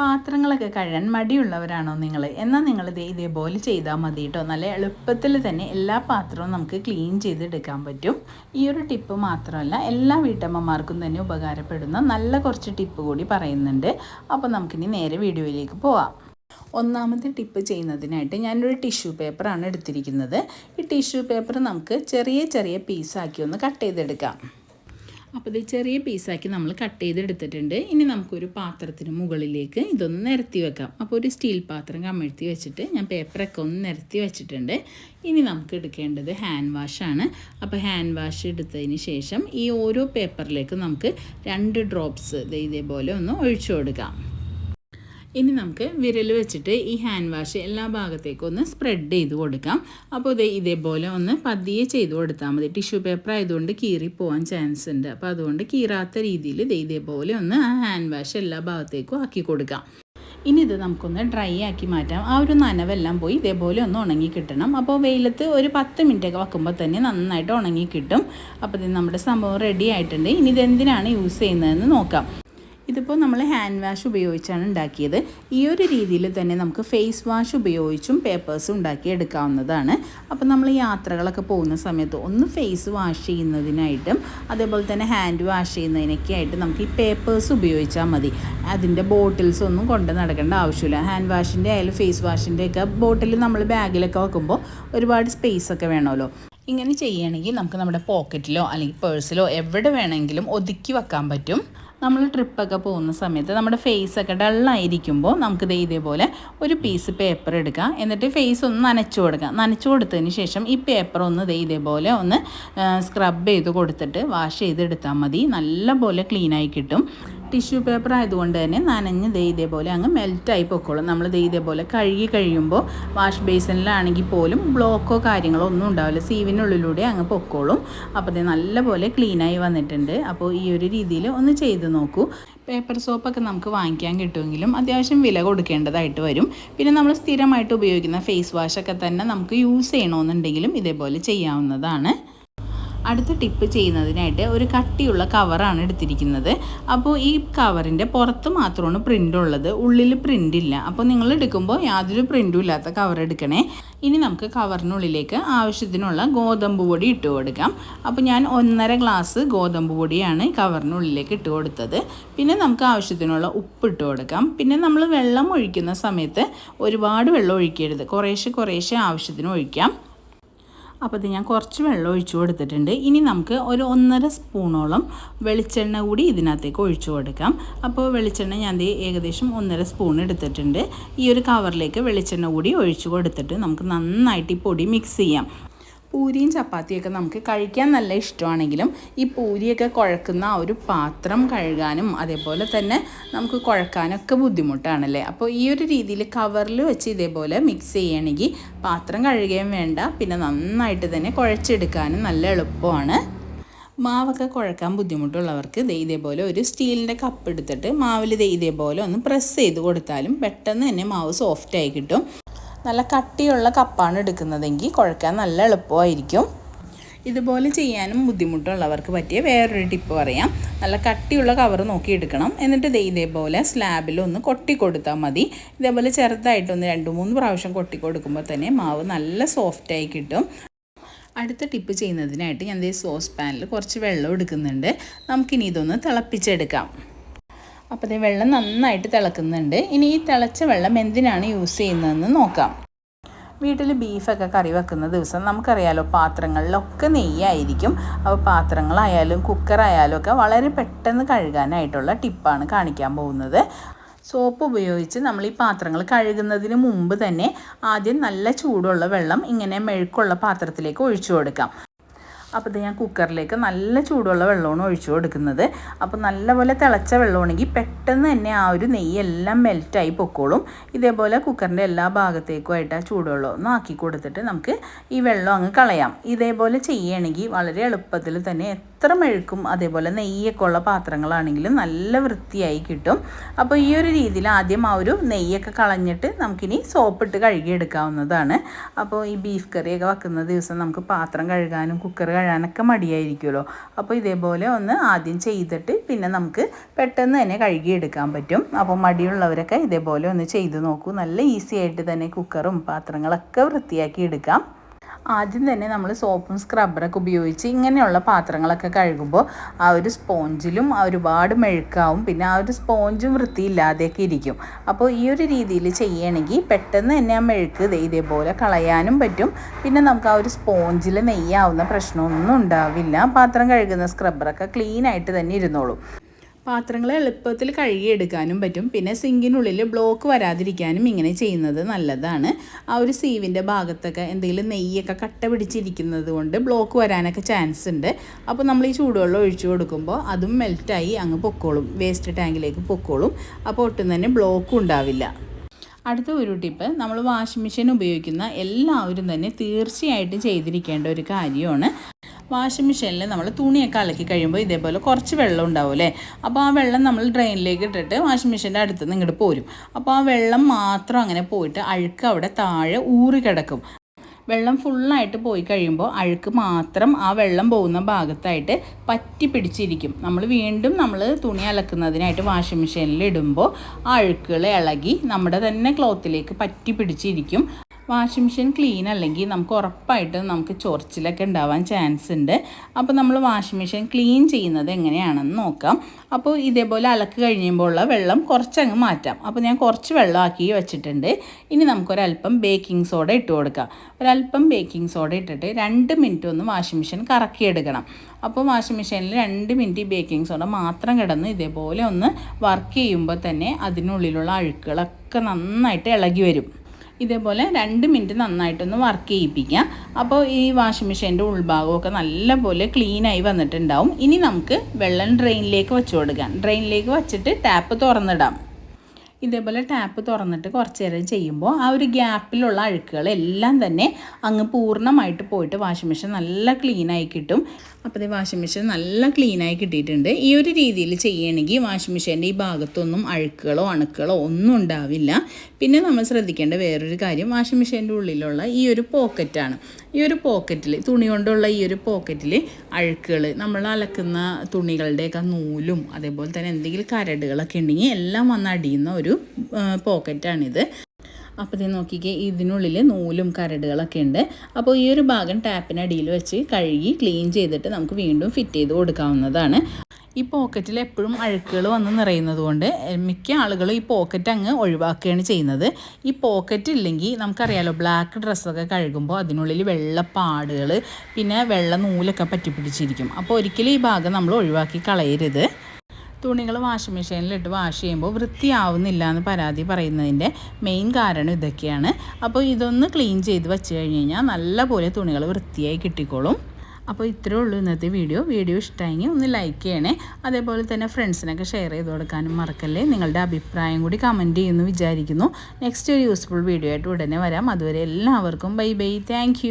പാത്രങ്ങളൊക്കെ കഴുകാൻ മടിയുള്ളവരാണോ നിങ്ങൾ? എന്നാൽ നിങ്ങൾ ഇത് ഇതേപോലെ ചെയ്താൽ മതി കേട്ടോ. നല്ല എളുപ്പത്തിൽ തന്നെ എല്ലാ പാത്രവും നമുക്ക് ക്ലീൻ ചെയ്തെടുക്കാൻ പറ്റും. ഈ ഒരു ടിപ്പ് മാത്രമല്ല എല്ലാ വീട്ടമ്മമാർക്കും തന്നെ ഉപകാരപ്പെടുന്ന നല്ല കുറച്ച് ടിപ്പ് കൂടി പറയുന്നുണ്ട്. അപ്പോൾ നമുക്കിനി നേരെ വീഡിയോയിലേക്ക് പോവാം. ഒന്നാമത്തെ ടിപ്പ് ചെയ്യുന്നതിനായിട്ട് ഞാനൊരു ടിഷ്യൂ പേപ്പറാണ് എടുത്തിരിക്കുന്നത്. ഈ ടിഷ്യൂ പേപ്പർ നമുക്ക് ചെറിയ ചെറിയ പീസാക്കി ഒന്ന് കട്ട് ചെയ്തെടുക്കാം. അപ്പോൾ ഇത് ചെറിയ പീസാക്കി നമ്മൾ കട്ട് ചെയ്തെടുത്തിട്ടുണ്ട്. ഇനി നമുക്കൊരു പാത്രത്തിന് മുകളിലേക്ക് ഇതൊന്ന് നിരത്തി വെക്കാം. അപ്പോൾ ഒരു സ്റ്റീൽ പാത്രം കമഴ്ത്തി വെച്ചിട്ട് ഞാൻ പേപ്പറൊക്കെ ഒന്ന് നിരത്തി വെച്ചിട്ടുണ്ട്. ഇനി നമുക്ക് എടുക്കേണ്ടത് ഹാൻഡ് വാഷാണ് അപ്പോൾ ഹാൻഡ് വാഷ് എടുത്തതിന് ശേഷം ഈ ഓരോ പേപ്പറിലേക്ക് നമുക്ക് രണ്ട് ഡ്രോപ്സ് ഇതേപോലെ ഒന്ന് ഒഴിച്ചു കൊടുക്കാം. ഇനി നമുക്ക് വിരൽ വെച്ചിട്ട് ഈ ഹാൻഡ് വാഷ് എല്ലാ ഭാഗത്തേക്കും ഒന്ന് സ്പ്രെഡ് ചെയ്ത് കൊടുക്കാം. അപ്പോൾ ഇത് ഇതേപോലെ ഒന്ന് പതിയെ ചെയ്ത് കൊടുത്താൽ മതി. ടിഷ്യൂ പേപ്പർ ആയതുകൊണ്ട് കീറി പോകാൻ ചാൻസ് ഉണ്ട്. അപ്പോൾ അതുകൊണ്ട് കീറാത്ത രീതിയിൽ ഇത് ഇതേപോലെ ഒന്ന് ആ ഹാൻഡ് വാഷ് എല്ലാ ഭാഗത്തേക്കും ആക്കി കൊടുക്കാം. ഇനി ഇത് നമുക്കൊന്ന് ഡ്രൈ ആക്കി മാറ്റാം. ആ ഒരു നനവെല്ലാം പോയി ഇതേപോലെ ഒന്ന് ഉണങ്ങി കിട്ടണം. അപ്പോൾ വെയിലത്ത് ഒരു പത്ത് മിനിറ്റൊക്കെ വെക്കുമ്പോൾ തന്നെ നന്നായിട്ട് ഉണങ്ങി കിട്ടും. അപ്പോൾ ഇത് നമ്മുടെ സംഭവം റെഡി ആയിട്ടുണ്ട്. ഇനി ഇതെന്തിനാണ് യൂസ് ചെയ്യുന്നതെന്ന് നോക്കാം. ഇതിപ്പോൾ നമ്മൾ ഹാൻഡ് വാഷ് ഉപയോഗിച്ചാണ് ഉണ്ടാക്കിയത്. ഈ ഒരു രീതിയിൽ തന്നെ നമുക്ക് ഫേസ് വാഷ് ഉപയോഗിച്ചും പേപ്പേഴ്സ് ഉണ്ടാക്കി എടുക്കാവുന്നതാണ്. അപ്പോൾ നമ്മൾ യാത്രകളൊക്കെ പോകുന്ന സമയത്ത് ഒന്ന് ഫേസ് വാഷ് ചെയ്യുന്നതിനായിട്ടും അതേപോലെ തന്നെ ഹാൻഡ് വാഷ് ചെയ്യുന്നതിനൊക്കെ ആയിട്ട് നമുക്ക് ഈ പേപ്പേഴ്സ് ഉപയോഗിച്ചാൽ മതി. അതിന്റെ ബോട്ടിൽസ് ഒന്നും കൊണ്ട് നടക്കേണ്ട ആവശ്യമില്ല. ഹാൻഡ് വാഷിന്റെ ആയാലും ഫേസ് വാഷിന്റെ ഒക്കെ ബോട്ടിൽ നമ്മൾ ബാഗിലൊക്കെ വെക്കുമ്പോൾ ഒരുപാട് സ്പേസ് ഒക്കെ വേണമല്ലോ. ഇങ്ങനെ ചെയ്യുകയാണെങ്കിൽ നമുക്ക് നമ്മുടെ പോക്കറ്റിലോ അല്ലെങ്കിൽ പേഴ്സിലോ എവിടെ വേണമെങ്കിലും ഒതുക്കി വെക്കാൻ പറ്റും. നമ്മൾ ട്രിപ്പൊക്കെ പോകുന്ന സമയത്ത് നമ്മുടെ ഫേസൊക്കെ ഡള്ളായിരിക്കുമ്പോൾ നമുക്കിത് ഇതേപോലെ ഒരു പീസ് പേപ്പർ എടുക്കുക എന്നിട്ട് ഫേസ് ഒന്ന് നനച്ചു കൊടുക്കുക നനച്ചു കൊടുത്തതിന് ശേഷം ഈ പേപ്പർ ഒന്ന് ദേ ഇതേപോലെ ഒന്ന് സ്ക്രബ് ചെയ്ത് കൊടുത്തിട്ട് വാഷ് ചെയ്തെടുത്താൽ മതി. നല്ലപോലെ ക്ലീനായി കിട്ടും. ടിഷ്യൂ പേപ്പർ ആയതുകൊണ്ട് തന്നെ നനഞ്ഞ് ദേ ഇതേപോലെ അങ്ങ് മെൽറ്റായി പൊക്കോളും. നമ്മൾ ദേ ഇതേപോലെ കഴുകി കഴിയുമ്പോൾ വാഷ് ബേസിനിലാണെങ്കിൽ പോലും ബ്ലോക്കോ കാര്യങ്ങളോ ഒന്നും ഉണ്ടാവില്ല. സീവിനുള്ളിലൂടെ അങ്ങ് പൊക്കോളും. അപ്പോൾ ഇത് നല്ലപോലെ ക്ലീനായി വന്നിട്ടുണ്ട്. അപ്പോൾ ഈ ഒരു രീതിയിൽ ഒന്ന് ചെയ്ത് നോക്കൂ. പേപ്പർ സോപ്പൊക്കെ നമുക്ക് വാങ്ങിക്കാൻ കിട്ടുമെങ്കിലും അത്യാവശ്യം വില കൊടുക്കേണ്ടതായിട്ട് വരും. പിന്നെ നമ്മൾ സ്ഥിരമായിട്ട് ഉപയോഗിക്കുന്ന ഫേസ് വാഷൊക്കെ തന്നെ നമുക്ക് യൂസ് ചെയ്യണമെന്നുണ്ടെങ്കിലും ഇതേപോലെ ചെയ്യാവുന്നതാണ്. അടുത്ത ടിപ്പ് ചെയ്യുന്നതിനായിട്ട് ഒരു കട്ടിയുള്ള കവറാണ് എടുത്തിരിക്കുന്നത്. അപ്പോൾ ഈ കവറിന്റെ പുറത്ത് മാത്രമാണ് പ്രിന്റ് ഉള്ളത് ഉള്ളിൽ പ്രിന്റ് ഇല്ല അപ്പോൾ നിങ്ങൾ എടുക്കുമ്പോൾ യാതൊരു പ്രിന്റും ഇല്ലാത്ത കവർ എടുക്കണേ. ഇനി നമുക്ക് കവറിനുള്ളിലേക്ക് ആവശ്യത്തിനുള്ള ഗോതമ്പ് പൊടി ഇട്ട് കൊടുക്കാം. അപ്പോൾ ഞാൻ ഒന്നര ഗ്ലാസ് ഗോതമ്പ് പൊടിയാണ് കവറിനുള്ളിലേക്ക് ഇട്ട് കൊടുത്തത്. പിന്നെ നമുക്ക് ആവശ്യത്തിനുള്ള ഉപ്പ് ഇട്ട് കൊടുക്കാം. പിന്നെ നമ്മൾ വെള്ളം ഒഴിക്കുന്ന സമയത്ത് ഒരുപാട് വെള്ളം ഒഴിക്കരുത്. കുറേശ്ശെ കുറേശ്ശെ ആവശ്യത്തിന് ഒഴിക്കാം. അപ്പോൾ ഇത് ഞാൻ കുറച്ച് വെള്ളം ഒഴിച്ചു കൊടുത്തിട്ടുണ്ട്. ഇനി നമുക്ക് ഒരു ഒന്നര സ്പൂണോളം വെളിച്ചെണ്ണ കൂടി ഇതിനകത്തേക്ക് ഒഴിച്ചു കൊടുക്കാം. അപ്പോൾ വെളിച്ചെണ്ണ ഞാൻ ഏകദേശം ഒന്നര സ്പൂൺ എടുത്തിട്ടുണ്ട്. ഈ ഒരു കവറിലേക്ക് വെളിച്ചെണ്ണ കൂടി ഒഴിച്ചു കൊടുത്തിട്ട് നമുക്ക് നന്നായിട്ട് ഈ പൊടി മിക്സ് ചെയ്യാം. പൂരിയും ചപ്പാത്തിയൊക്കെ നമുക്ക് കഴിക്കാൻ നല്ല ഇഷ്ടമാണെങ്കിലും ഈ പൂരിയൊക്കെ കുഴക്കുന്ന ആ ഒരു പാത്രം കഴുകാനും അതേപോലെ തന്നെ നമുക്ക് കുഴക്കാനൊക്കെ ബുദ്ധിമുട്ടാണല്ലേ? അപ്പോൾ ഈ ഒരു രീതിയിൽ കവറിൽ വെച്ച് ഇതേപോലെ മിക്സ് ചെയ്യണമെങ്കിൽ പാത്രം കഴുകുകയും വേണ്ട പിന്നെ നന്നായിട്ട് തന്നെ കുഴച്ചെടുക്കാനും നല്ല എളുപ്പമാണ്. മാവൊക്കെ കുഴക്കാൻ ബുദ്ധിമുട്ടുള്ളവർക്ക് ദേ ഇതേപോലെ ഒരു സ്റ്റീലിന്റെ കപ്പ് എടുത്തിട്ട് മാവിൽ ദേ ഇതേപോലെ ഒന്ന് പ്രസ് ചെയ്ത് കൊടുത്താലും പെട്ടെന്ന് തന്നെ മാവ് സോഫ്റ്റായി കിട്ടും. നല്ല കട്ടിയുള്ള കപ്പാണ് എടുക്കുന്നതെങ്കിൽ കുഴക്കാൻ നല്ല എളുപ്പമായിരിക്കും. ഇതുപോലെ ചെയ്യാനും ബുദ്ധിമുട്ടുള്ളവർക്ക് പറ്റിയ വേറൊരു ടിപ്പ് പറയാം. നല്ല കട്ടിയുള്ള കവർ നോക്കി എടുക്കണം. എന്നിട്ട് ദേ ഇതേപോലെ സ്ലാബിൽ ഒന്ന് കൊട്ടി കൊടുത്താൽ മതി. ഇതേപോലെ ചെറുതായിട്ടൊന്ന് രണ്ട് മൂന്ന് പ്രാവശ്യം കൊട്ടി കൊടുക്കുമ്പോൾ തന്നെ മാവ് നല്ല സോഫ്റ്റായി കിട്ടും. അടുത്ത ടിപ്പ് ചെയ്യുന്നതിനായിട്ട് ഞാൻ ദേ സോസ് പാനിൽ കുറച്ച് വെള്ളം എടുക്കുന്നുണ്ട്. നമുക്കിനി ഇതൊന്ന് തിളപ്പിച്ചെടുക്കാം. അപ്പോൾ ഈ വെള്ളം നന്നായിട്ട് തിളക്കുന്നുണ്ട്. ഇനി ഈ തിളച്ച വെള്ളം എന്തിനാണ് യൂസ് ചെയ്യുന്നതെന്ന് നോക്കാം. വീട്ടിൽ ബീഫൊക്കെ കറി വെക്കുന്ന ദിവസം നമുക്കറിയാലോ പാത്രങ്ങളിലൊക്കെ നെയ്യായിരിക്കും. അപ്പോൾ പാത്രങ്ങളായാലും കുക്കറായാലും ഒക്കെ വളരെ പെട്ടെന്ന് കഴുകാനായിട്ടുള്ള ടിപ്പാണ് കാണിക്കാൻ പോകുന്നത്. സോപ്പ് ഉപയോഗിച്ച് നമ്മൾ ഈ പാത്രങ്ങൾ കഴുകുന്നതിന് മുമ്പ് തന്നെ ആദ്യം നല്ല ചൂടുള്ള വെള്ളം ഇങ്ങനെ മെഴുക്കുള്ള പാത്രത്തിലേക്ക് ഒഴിച്ചു കൊടുക്കാം. അപ്പോൾ ഇത് ഞാൻ കുക്കറിലേക്ക് നല്ല ചൂടുള്ള വെള്ളമാണ് ഒഴിച്ചു കൊടുക്കുന്നത്. അപ്പോൾ നല്ലപോലെ തിളച്ച വെള്ളമാണെങ്കിൽ പെട്ടെന്ന് തന്നെ ആ ഒരു നെയ്യെല്ലാം മെൽറ്റായി പൊക്കോളും. ഇതേപോലെ കുക്കറിന്റെ എല്ലാ ഭാഗത്തേക്കുമായിട്ട് ആ ചൂടുവെള്ളം ഒന്ന് ആക്കി കൊടുത്തിട്ട് നമുക്ക് ഈ വെള്ളം അങ്ങ് കളയാം. ഇതേപോലെ ചെയ്യുകയാണെങ്കിൽ വളരെ എളുപ്പത്തിൽ തന്നെ എത്ര മെഴുക്കും അതേപോലെ നെയ്യൊക്കെ ഉള്ള പാത്രങ്ങളാണെങ്കിലും നല്ല വൃത്തിയായി കിട്ടും. അപ്പോൾ ഈ ഒരു രീതിയിൽ ആദ്യം ആ ഒരു നെയ്യൊക്കെ കളഞ്ഞിട്ട് നമുക്കിനി സോപ്പിട്ട് കഴുകിയെടുക്കാവുന്നതാണ്. അപ്പോൾ ഈ ബീഫ് കറിയൊക്കെ വെക്കുന്ന ദിവസം നമുക്ക് പാത്രം കഴുകാനും കുക്കർ കഴുകാനൊക്കെ മടിയായിരിക്കുമല്ലോ. അപ്പോൾ ഇതേപോലെ ഒന്ന് ആദ്യം ചെയ്തിട്ട് പിന്നെ നമുക്ക് പെട്ടെന്ന് തന്നെ കഴുകിയെടുക്കാൻ പറ്റും. അപ്പോൾ മടിയുള്ളവരൊക്കെ ഇതേപോലെ ഒന്ന് ചെയ്ത് നോക്കൂ. നല്ല ഈസി ആയിട്ട് തന്നെ കുക്കറും പാത്രങ്ങളൊക്കെ വൃത്തിയാക്കി എടുക്കാം. ആദ്യം തന്നെ നമ്മൾ സോപ്പും സ്ക്രബ്ബറൊക്കെ ഉപയോഗിച്ച് ഇങ്ങനെയുള്ള പാത്രങ്ങളൊക്കെ കഴുകുമ്പോൾ ആ ഒരു സ്പോഞ്ചിലും ഒരുപാട് മെഴുക്കാവും. പിന്നെ ആ ഒരു സ്പോഞ്ചും വൃത്തിയില്ലാതെയൊക്കെ ഇരിക്കും. അപ്പോൾ ഈ ഒരു രീതിയിൽ ചെയ്യണമെങ്കിൽ പെട്ടെന്ന് തന്നെ ആ മെഴുക്ക് ഇതേപോലെ കളയാനും പറ്റും. പിന്നെ നമുക്ക് ആ ഒരു സ്പോഞ്ചിൽ നെയ്യാവുന്ന പ്രശ്നമൊന്നും ഉണ്ടാവില്ല. പാത്രം കഴുകുന്ന സ്ക്രബ്ബറൊക്കെ ക്ലീനായിട്ട് തന്നെ ഇരുന്നോളും. പാത്രങ്ങൾ എളുപ്പത്തിൽ കഴുകിയെടുക്കാനും പറ്റും. പിന്നെ സിങ്കിനുള്ളിൽ ബ്ലോക്ക് വരാതിരിക്കാനും ഇങ്ങനെ ചെയ്യുന്നത് നല്ലതാണ്. ആ ഒരു സീവിന്റെ ഭാഗത്തൊക്കെ എന്തെങ്കിലും നെയ്യൊക്കെ കട്ട പിടിച്ചിരിക്കുന്നത് കൊണ്ട് ബ്ലോക്ക് വരാനൊക്കെ ചാൻസ് ഉണ്ട്. അപ്പോൾ നമ്മൾ ഈ ചൂടുവെള്ളം ഒഴിച്ചു കൊടുക്കുമ്പോൾ അതും മെൽറ്റായി അങ്ങ് പൊക്കോളും. വേസ്റ്റ് ടാങ്കിലേക്ക് പൊക്കോളും. അപ്പോൾ ഒട്ടും തന്നെ ബ്ലോക്കും ഉണ്ടാവില്ല. അടുത്ത ഒരു ടിപ്പ് നമ്മൾ വാഷിംഗ് മെഷീൻ ഉപയോഗിക്കുന്ന എല്ലാവരും തന്നെ തീർച്ചയായിട്ടും ചെയ്തിരിക്കേണ്ട ഒരു കാര്യമാണ്. വാഷിംഗ് മെഷീനിൽ നമ്മൾ തുണിയൊക്കെ അലക്കി കഴിയുമ്പോൾ ഇതേപോലെ കുറച്ച് വെള്ളം ഉണ്ടാവും അല്ലേ? അപ്പോൾ ആ വെള്ളം നമ്മൾ ഡ്രെയിനിലേക്ക് ഇട്ടിട്ട് വാഷിംഗ് മെഷീന്റെ അടുത്ത് നിന്ന് ഇങ്ങോട്ട് പോരും. അപ്പോൾ ആ വെള്ളം മാത്രം അങ്ങനെ പോയിട്ട് അഴുക്ക് അവിടെ താഴെ ഊറി കിടക്കും. വെള്ളം ഫുള്ളായിട്ട് പോയി കഴിയുമ്പോൾ അഴുക്ക് മാത്രം ആ വെള്ളം പോകുന്ന ഭാഗത്തായിട്ട് പറ്റി പിടിച്ചിരിക്കും. നമ്മൾ വീണ്ടും നമ്മൾ തുണി അലക്കുന്നതിനായിട്ട് വാഷിംഗ് മെഷീനിൽ ഇടുമ്പോൾ ആ അഴുക്കുകൾ ഇളകി നമ്മുടെ തന്നെ ക്ലോത്തിലേക്ക് പറ്റി പിടിച്ചിരിക്കും. വാഷിംഗ് മെഷീൻ ക്ലീൻ അല്ലെങ്കിൽ നമുക്ക് ഉറപ്പായിട്ടും നമുക്ക് ചൊറിച്ചിലൊക്കെ ഉണ്ടാവാൻ ചാൻസ് ഉണ്ട്. അപ്പോൾ നമ്മൾ വാഷിംഗ് മെഷീൻ ക്ലീൻ ചെയ്യുന്നത് എങ്ങനെയാണെന്ന് നോക്കാം. അപ്പോൾ ഇതേപോലെ അലക്ക് കഴിയുമ്പോൾ ഉള്ള വെള്ളം കുറച്ചങ്ങ് മാറ്റാം. അപ്പോൾ ഞാൻ കുറച്ച് വെള്ളമാക്കി വെച്ചിട്ടുണ്ട്. ഇനി നമുക്കൊരല്പം ബേക്കിംഗ് സോഡ ഇട്ട് കൊടുക്കാം. ഒരല്പം ബേക്കിംഗ് സോഡ ഇട്ടിട്ട് രണ്ട് മിനിറ്റ് ഒന്ന് വാഷിംഗ് മെഷീൻ കറക്കിയെടുക്കണം. അപ്പോൾ വാഷിംഗ് മെഷീനിൽ രണ്ട് മിനിറ്റ് ഈ ബേക്കിംഗ് സോഡ മാത്രം കിടന്ന് ഇതേപോലെ ഒന്ന് വർക്ക് ചെയ്യുമ്പോൾ തന്നെ അതിനുള്ളിലുള്ള അഴുക്കുകളൊക്കെ നന്നായിട്ട് ഇളകി വരും. ഇതേപോലെ രണ്ട് മിനിറ്റ് നന്നായിട്ടൊന്ന് വർക്ക് ചെയ്യിപ്പിക്കുക അപ്പോൾ ഈ വാഷിംഗ് മെഷീന്റെ ഉൾഭാഗമൊക്കെ നല്ലപോലെ ക്ലീനായി വന്നിട്ടുണ്ടാവും. ഇനി നമുക്ക് വെള്ളം ഡ്രെയിനിലേക്ക് വെച്ച് കൊടുക്കാം. ഡ്രെയിനിലേക്ക് വച്ചിട്ട് ടാപ്പ് തുറന്നിടാം. ഇതേപോലെ ടാപ്പ് തുറന്നിട്ട് കുറച്ച് നേരം ചെയ്യുമ്പോൾ ആ ഒരു ഗ്യാപ്പിലുള്ള അഴുക്കുകളെല്ലാം തന്നെ അങ്ങ് പൂർണമായിട്ട് പോയിട്ട് വാഷിംഗ് മെഷീൻ നല്ല ക്ലീനായി കിട്ടും. അപ്പോൾ ഈ വാഷിംഗ് മെഷീൻ നല്ല ക്ലീനായി കിട്ടിയിട്ടുണ്ട്. ഈ ഒരു രീതിയിൽ ചെയ്യണമെങ്കിൽ വാഷിംഗ് മെഷീന്റെ ഈ ഭാഗത്തൊന്നും അഴുക്കുകളോ അണുക്കളോ ഒന്നും ഉണ്ടാവില്ല. പിന്നെ നമ്മൾ ശ്രദ്ധിക്കേണ്ട വേറൊരു കാര്യം വാഷിംഗ് മെഷീന്റെ ഉള്ളിലുള്ള ഈ ഒരു പോക്കറ്റാണ് ഈ ഒരു പോക്കറ്റിൽ തുണി കൊണ്ടുള്ള ഈ ഒരു പോക്കറ്റിൽ അഴുക്കുകൾ നമ്മൾ അലക്കുന്ന തുണികളുടെയൊക്കെ നൂലും അതേപോലെ തന്നെ എന്തെങ്കിലും കരടുകളൊക്കെ ഉണ്ടെങ്കിൽ എല്ലാം വന്ന് അടിയുന്ന ഒരു പോക്കറ്റാണിത്. അപ്പോൾ ഇത് നോക്കിക്കേ ഇതിനുള്ളിൽ നൂലും കരടുകളൊക്കെ ഉണ്ട്. അപ്പോൾ ഈ ഒരു ഭാഗം ടാപ്പിനടിയിൽ വെച്ച് കഴുകി ക്ലീൻ ചെയ്തിട്ട് നമുക്ക് വീണ്ടും ഫിറ്റ് ചെയ്ത് കൊടുക്കാവുന്നതാണ്. ഈ പോക്കറ്റിൽ എപ്പോഴും അഴുക്കുകൾ വന്ന് നിറയുന്നത് കൊണ്ട് മിക്ക ആളുകളും ഈ പോക്കറ്റ് അങ്ങ് ഒഴിവാക്കുകയാണ് ചെയ്യുന്നത്. ഈ പോക്കറ്റ് ഇല്ലെങ്കിൽ നമുക്കറിയാലോ ബ്ലാക്ക് ഡ്രസ്സൊക്കെ കഴുകുമ്പോൾ അതിനുള്ളിൽ വെള്ള പാടുകൾ പിന്നെ വെള്ള നൂലൊക്കെ പറ്റിപ്പിടിച്ചിരിക്കും. അപ്പോൾ ഒരിക്കലും ഈ ഭാഗം നമ്മൾ ഒഴിവാക്കി കളയരുത്. തുണികൾ വാഷിംഗ് മെഷീനിലിട്ട് വാഷ് ചെയ്യുമ്പോൾ വൃത്തിയാവുന്നില്ല എന്ന് പരാതി പറയുന്നതിന്റെ മെയിൻ കാരണം ഇതൊക്കെയാണ്. അപ്പോൾ ഇതൊന്ന് ക്ലീൻ ചെയ്ത് വെച്ച് കഴിഞ്ഞ് കഴിഞ്ഞാൽ നല്ലപോലെ തുണികൾ വൃത്തിയായി കിട്ടിക്കോളും. അപ്പോൾ ഇത്രയേ ഉള്ളൂ ഇന്നത്തെ വീഡിയോ വീഡിയോ ഇഷ്ടമായെങ്കിൽ ഒന്ന് ലൈക്ക് ചെയ്യണേ. അതേപോലെ തന്നെ ഫ്രണ്ട്സിനൊക്കെ ഷെയർ ചെയ്ത് കൊടുക്കാനും മറക്കല്ലേ. നിങ്ങളുടെ അഭിപ്രായം കൂടി കമന്റ് ചെയ്യുമെന്ന് വിചാരിക്കുന്നു. നെക്സ്റ്റ് ഒരു യൂസ്ഫുൾ വീഡിയോ ആയിട്ട് ഉടനെ വരാം. അതുവരെ എല്ലാവർക്കും ബൈ ബൈ താങ്ക്